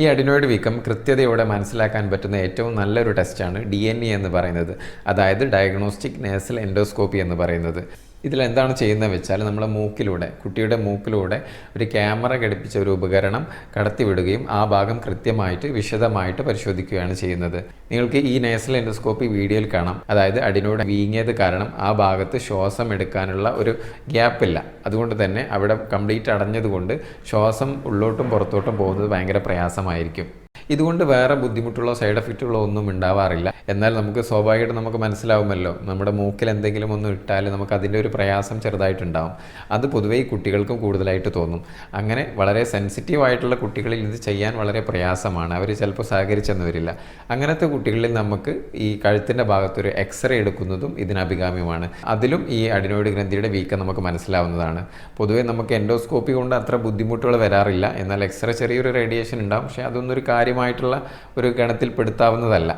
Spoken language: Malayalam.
ഈ അഡിനോയിഡ് വീക്കം കൃത്യതയോടെ മനസ്സിലാക്കാൻ പറ്റുന്ന ഏറ്റവും നല്ലൊരു ടെസ്റ്റാണ് ഡി എൻ എ എന്ന് പറയുന്നത്. അതായത് ഡയഗ്നോസ്റ്റിക് നേസൽ എൻഡോസ്കോപ്പി എന്ന് പറയുന്നത്. ഇതിലെന്താണ് ചെയ്യുന്നത് വെച്ചാൽ നമ്മുടെ മൂക്കിലൂടെ കുട്ടിയുടെ മൂക്കിലൂടെ ഒരു ക്യാമറ ഘടിപ്പിച്ച ഒരു ഉപകരണം കടത്തിവിടുകയും ആ ഭാഗം കൃത്യമായിട്ട് വിശദമായിട്ട് പരിശോധിക്കുകയാണ് ചെയ്യുന്നത്. നിങ്ങൾക്ക് ഈ നേസൽ എൻഡോസ്കോപ്പി വീഡിയോയിൽ കാണാം. അതായത് അടിനോട് വീങ്ങിയത് കാരണം ആ ഭാഗത്ത് ശ്വാസം എടുക്കാനുള്ള ഒരു ഗ്യാപ്പില്ല അതുകൊണ്ട് തന്നെ അവിടെ കംപ്ലീറ്റ് അടഞ്ഞതുകൊണ്ട് ശ്വാസം ഉള്ളോട്ടും പുറത്തോട്ടും പോകുന്നത് ഭയങ്കര പ്രയാസമായിരിക്കും. ഇതുകൊണ്ട് വേറെ ബുദ്ധിമുട്ടുള്ള സൈഡ് എഫക്റ്റുകളോ ഒന്നും ഉണ്ടാവാറില്ല. എന്നാൽ നമുക്ക് സ്വാഭാവികമായിട്ട് നമുക്ക് മനസ്സിലാവുമല്ലോ. നമ്മുടെ മൂക്കിൽ എന്തെങ്കിലും ഒന്ന് ഇട്ടാൽ നമുക്ക് അതിന്റെ ഒരു പ്രയാസം ചെറുതായിട്ടുണ്ടാവും. അത് പൊതുവേ ഈ കുട്ടികൾക്കും കൂടുതലായിട്ട് തോന്നും. അങ്ങനെ വളരെ സെൻസിറ്റീവ് ആയിട്ടുള്ള കുട്ടികളിൽ ഇത് ചെയ്യാൻ വളരെ പ്രയാസമാണ്. അവർ ചിലപ്പോൾ സഹകരിച്ചെന്ന് വരില്ല. അങ്ങനത്തെ കുട്ടികളിൽ നമുക്ക് ഈ കഴുത്തിന്റെ ഭാഗത്തൊരു എക്സ്റേ എടുക്കുന്നതും ഇതിന് അഭികാമ്യമാണ്. അതിലും ഈ അഡിനോയിഡ് ഗ്രന്ഥിയുടെ വീക്കം നമുക്ക് മനസ്സിലാവുന്നതാണ്. പൊതുവേ നമുക്ക് എൻഡോസ്കോപ്പി കൊണ്ട് അത്ര ബുദ്ധിമുട്ടുകൾ വരാറില്ല. എന്നാൽ എക്സ്റേ ചെറിയൊരു റേഡിയേഷൻ ഉണ്ടാവും. പക്ഷേ അതൊന്നും ഒരു കാര്യമായിട്ടുള്ള ഒരു ഗണത്തിൽ പെടുത്താവുന്നതല്ല